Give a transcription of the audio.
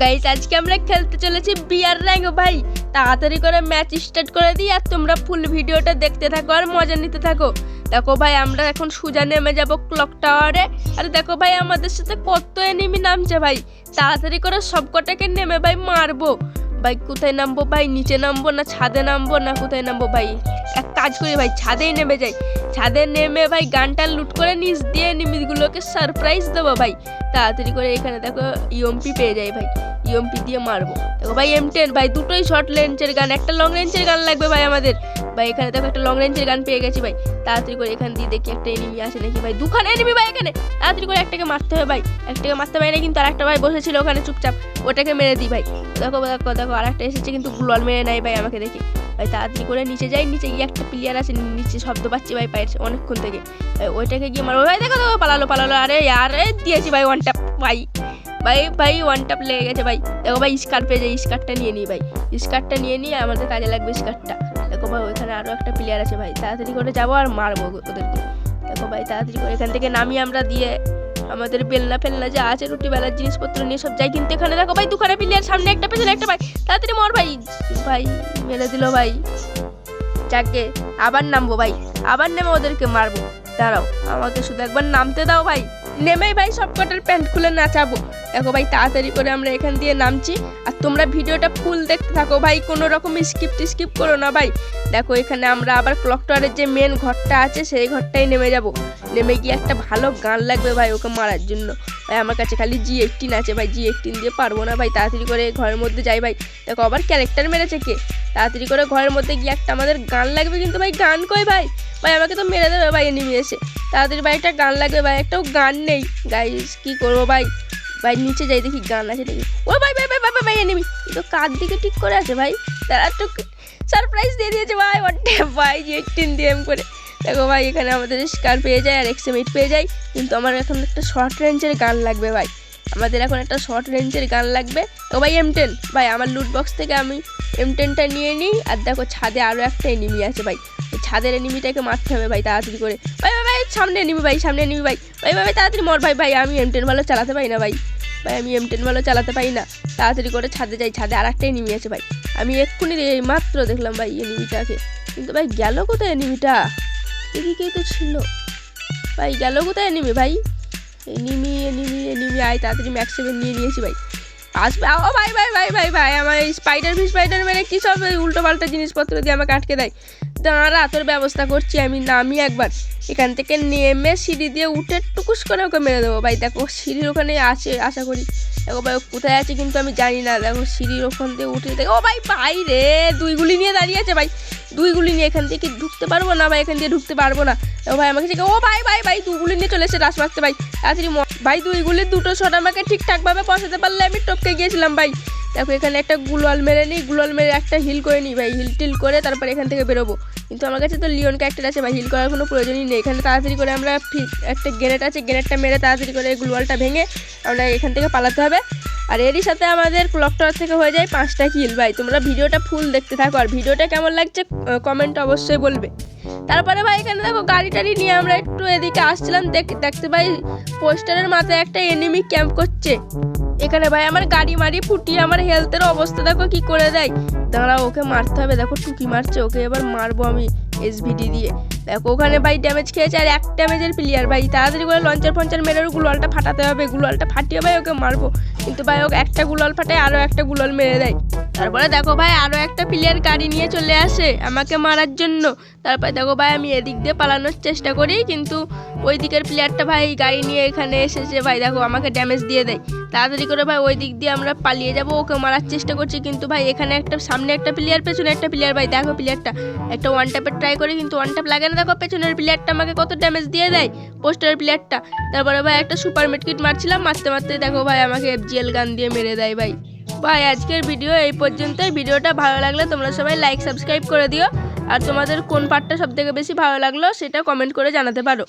Guys আজকে আমরা খেলতে চলেছি বিয়ার র্যাঙ্ক ভাই। তাড়াতাড়ি করে ম্যাচ স্টার্ট করে দিই আর তোমরা ফুল ভিডিওটা দেখতে থাকো আর মজা নিতে থাকো। দেখো ভাই, আমরা এখন সুজা নেমে যাব ক্লক টাওয়ারে আর দেখো ভাই, আমাদের সাথে কত এনিমি নামছে ভাই। তাড়াতাড়ি করে সব কটাকে নেমে ভাই মারবো। ভাই, কোথায় নামবো ভাই? নিচে নামবো না ছাদে নামবো না কোথায় নামবো ভাই? এক কাজ করি ভাই, ছাদেই নেমে যাই। ছাদে নেমে ভাই গানটা লুট করে নিচ দিয়ে নিমিতগুলোকে সারপ্রাইজ দেবো ভাই। তাড়াতাড়ি করে এখানে দেখো ইএমপি পেয়ে যাই ভাই। ইএমপি দিয়ে মারবো। দেখো ভাই এম টেন ভাই, দুটোই শর্ট রেঞ্জের গান, একটা লং রেঞ্জের গান লাগবে ভাই আমাদের। ভাই, এখানে দেখো একটা লং রেঞ্জের গান পেয়ে গেছি ভাই। তাড়াতাড়ি করে এখান দিয়ে দেখি একটা এনিমি আসে নাকি ভাই। দুখান এনিমি ভাই এখানে। তাড়াতাড়ি করে একটাকে মারতে হবে ভাই। একটাকে মারতে পারি না কিন্তু আর একটা ভাই বসেছিল ওখানে চুপচাপ। ওটাকে মেরে দিই ভাই। দেখো দেখো দেখো আর একটা এসেছে কিন্তু গ্লোয়াল মেরে নেয় ভাই আমাকে দেখে। ভাই, তাড়াতাড়ি করে নিচে যাই, নিচে গিয়ে একটা প্লেয়ার আছে, নিচে শব্দ পাচ্ছি ভাই পায়ের অনেকক্ষণ থেকে। ওইটাকে গিয়ে মারবো। ভাই, দেখো দেখো, পালালো পালালো। আরে আরে, দিয়েছি ভাই ওয়ান ট্যাপ ভাই। ভাই ভাই ওয়ান ট্যাপ লেগে গেছে, ভাই। দেখো ভাই স্কার পেয়ে যাই স্কারটা নিয়ে নিই, ভাই। স্কারটা নিয়ে নিয়ে আমাদের কাজে লাগবে স্কারটা দেখো ভাই, ওইখানে আরও একটা প্লেয়ার আছে, ভাই। তাড়াতাড়ি করে যাব আর মারবো ওদেরকে দেখো ভাই, তাড়াতাড়ি করে এখান থেকে নামিয়ে আমরা দিয়ে আমাদের বেলনা ফেলনা যা আছে, রুটি, বেলার জিনিসপত্র নিয়ে সব যাই। কিন্তু এখানে দেখো ভাই, দুখানে প্লেয়ার সামনে একটা পেছনে একটা, ভাই। তাড়াতাড়ি মর, ভাই। ভাই, মেরে দিল, ভাই। যাকে আবার নামবো, ভাই। আবার নেমে ওদেরকে মারবো। দাঁড়াও, আমাকে শুধু একবার নামতে দাও ভাই। নেমেই ভাই সব কটার প্যান্ট খুলে নাচাবো। দেখো ভাই, তাড়াতাড়ি করে আমরা এখান দিয়ে নামছি। আর তোমরা ভিডিওটা ফুল দেখতে থাকো ভাই, কোনো রকম স্কিপ স্কিপ করো না ভাই। দেখো এখানে আমরা আবার ক্লক টাওয়ারের যে মেন ঘরটা আছে, সেই ঘরটাই নেমে যাব। নেমে গিয়ে একটা ভালো গান লাগবে ভাই ওকে মারার জন্য। ভাই, আমার কাছে খালি জি এইটিন আছে ভাই জি এইটিন দিয়ে পারব না ভাই। তাড়াতাড়ি করে ঘরের মধ্যে যাই ভাই। দেখো আবার ক্যারেক্টার মেরেছে কে? তাড়াতাড়ি করে ঘরের মধ্যে গিয়ে একটা আমাদের গান লাগবে কিন্তু ভাই, গান কই ভাই? ভাই আমাকে তো মেরে দেবে ভাই এনিমি এসে। তাদের ভাই একটা গান লাগবে ভাই একটাও গান নেই। গাইস কি করব ভাই? ভাই নিচে যাই দেখি গান আছে দেখি ও ভাই ভাই ভাই ভাই ভাই, এনিমি তো কার দিকে ঠিক করে আছে ভাই? তারা একটু সারপ্রাইজ দিয়ে দিয়েছে ভাই ওয়ানটে ভাই এইটিন দিয়ে এম করে। দেখো ভাই এখানে আমাদের স্কার পেয়ে যায় আর এক্সএমএইট পেয়ে যায়। কিন্তু আমার এখন একটা শর্ট রেঞ্জের গান লাগবে ভাই। আমাদের এখন একটা শর্ট রেঞ্জের গান লাগবে। তো ভাই এম টেন ভাই আমার লুট বক্স থেকে আমি এম টেনটা নিয়ে নিই। আর দেখো ছাদে আরও একটা এনিমি আছে ভাই। ছাদের এনিমিটাকে মারতে হবে ভাই, তাড়াতাড়ি করে। ভাই ভাই ভাই, সামনে এনিমি ভাই, সামনে এনিমি ভাই। ভাই ভাই তাড়াতাড়ি মর ভাই ভাই, আমি এম টেন ভালো চালাতে পারি না ভাই। ভাই, আমি এম টেন ভালো চালাতে পারি না। তাড়াতাড়ি করে ছাদে যাই, ছাদে আর একটা এনিমি আছে ভাই। আমি এক্ষুনি মাত্র দেখলাম ভাই এনিমিটাকে। কিন্তু ভাই, গেল কোথায় এনিমিটা? এদিকেই তো ছিল। ভাই, গেল কোথায় এনিমি ভাই? এনিমি এনিমি এনিমি, আয়, তাড়াতাড়ি ম্যাক্স সেভেন নিয়ে নিয়েছি ভাই। আসবে ও ভাই ভাই ভাই ভাই ভাই আমার এই স্পাইডার ফিস স্পাইডার মেরে কী সব উল্টো পাল্টা জিনিসপত্র দিয়ে আমাকে আটকে দেয়? দাঁড়া, তোর ব্যবস্থা করছি, আমি নামি একবার। এখান থেকে নেমে সিঁড়ি দিয়ে উঠে টুকুস করে ওকে মেরে দেবো। ভাই, দেখো, সিঁড়ির ওখানে আছে, আশা করি। দেখো ভাই কোথায় আছে কিন্তু আমি জানি না। দেখো, সিঁড়ির ওখান দিয়ে উঠে দেখো, ও ভাই ভাই রে, দুই গুলি নিয়ে দাঁড়িয়ে আছে ভাই। দুই গুলি নিয়ে এখান থেকে ঢুকতে পারব না ভাই, এখান দিয়ে ঢুকতে পারব না। ও ভাই, আমাকে ও ভাই ভাই ভাই দু গুলি নিয়ে চলে এসে রাস মারতে ভাই। তাড়াতাড়ি ভাই, দুই গুলি দুটো শট আমাকে ঠিকঠাকভাবে পৌঁছাতে পারলে আমি টপকে গিয়েছিলাম ভাই। দেখো এখানে একটা গুলওয়াল মেরে নিই গুলওয়াল মেরে একটা হিল করে নিই, ভাই। হিল টিল করে তারপরে এখান থেকে বেরোবো। কিন্তু আমার কাছে তো লিওন ক্যারেক্টার আছে, ভাই। হিল করার কোনো প্রয়োজনই নেই। এখানে তাড়াতাড়ি করে আমরা একটা গ্রেনেড আছে গ্রেনেডটা মেরে তাড়াতাড়ি করে গুলওয়ালটা ভেঙে আমরা এখান থেকে পালাতে হবে। আর এরই সাথে আমাদের ক্লক টাওয়ার থেকে হয়ে যায় পাঁচটা কিল ভাই। তোমরা ভিডিওটা ফুল দেখতে থাকো। আর ভিডিওটা কেমন লাগছে কমেন্ট অবশ্যই বলবে। তারপরে ভাই, এখানে দেখো গাড়ি টাড়ি নিয়ে আমরা একটু এদিকে আসছিলাম। দেখ- দেখতে ভাই পোস্টারের মাথায় একটা এনিমি ক্যাম্প করছে। এখানে ভাই আমার গাড়ি মারি ফুটিয়ে আমার হেলথের অবস্থা দেখো কি করে দেয়। দাঁড়া ওকে মারতে হবে। দেখো টুকি মারছে, ওকে এবার মারবো আমি। এসভিডি দিয়ে দেখো, ওখানে ভাই ড্যামেজ খেয়েছে আর এক ড্যামেজের প্লেয়ার ভাই। তাড়াতাড়ি করে লঞ্চার ফঞ্চার মেরে গুলালটা ফাটাতে হবে। গুলালটা ফাটিয়ে ভাই ওকে মারবো। কিন্তু ভাই ওকে একটা গুলাল ফাটায় আরও একটা গুলাল মেরে দেয়। তারপরে দেখো ভাই আরও একটা প্লেয়ার গাড়ি নিয়ে চলে আসে আমাকে মারার জন্য। তারপরে দেখো ভাই আমি এদিক দিয়ে পালানোর চেষ্টা করি, কিন্তু ওই দিকের প্লেয়ারটা ভাই গাড়ি নিয়ে এখানে এসেছে ভাই। দেখো আমাকে ড্যামেজ দিয়ে দেয়। তাড়াতাড়ি করে ভাই ওই দিক দিয়ে আমরা পালিয়ে যাব, ওকে মারার চেষ্টা করছি। কিন্তু ভাই এখানে একটা, সামনে একটা প্লেয়ার পেছনে একটা প্লেয়ার ভাই। দেখো প্লেয়ারটা একটা ওয়ান ট্রাই করি, কিন্তু ওয়ান ট্যাপ লাগে না। দেখো, পেছনের প্লেয়ারটা আমাকে কত ড্যামেজ দিয়ে দেয় পোস্টার প্লেয়ারটা তারপরে ভাই, একটা সুপার মেটকিট মারছিলাম, মারতে মারতে দেখো ভাই, আমাকে এফজিএল গান দিয়ে মেরে দেয় ভাই। ভাই, আজকের ভিডিও এই পর্যন্তই। ভিডিওটা ভালো লাগলে তোমরা সবাই লাইক সাবস্ক্রাইব করে দিও। আর তোমাদের কোন পার্টটা সবথেকে বেশি ভালো লাগল, সেটা কমেন্ট করে জানাতে পারো।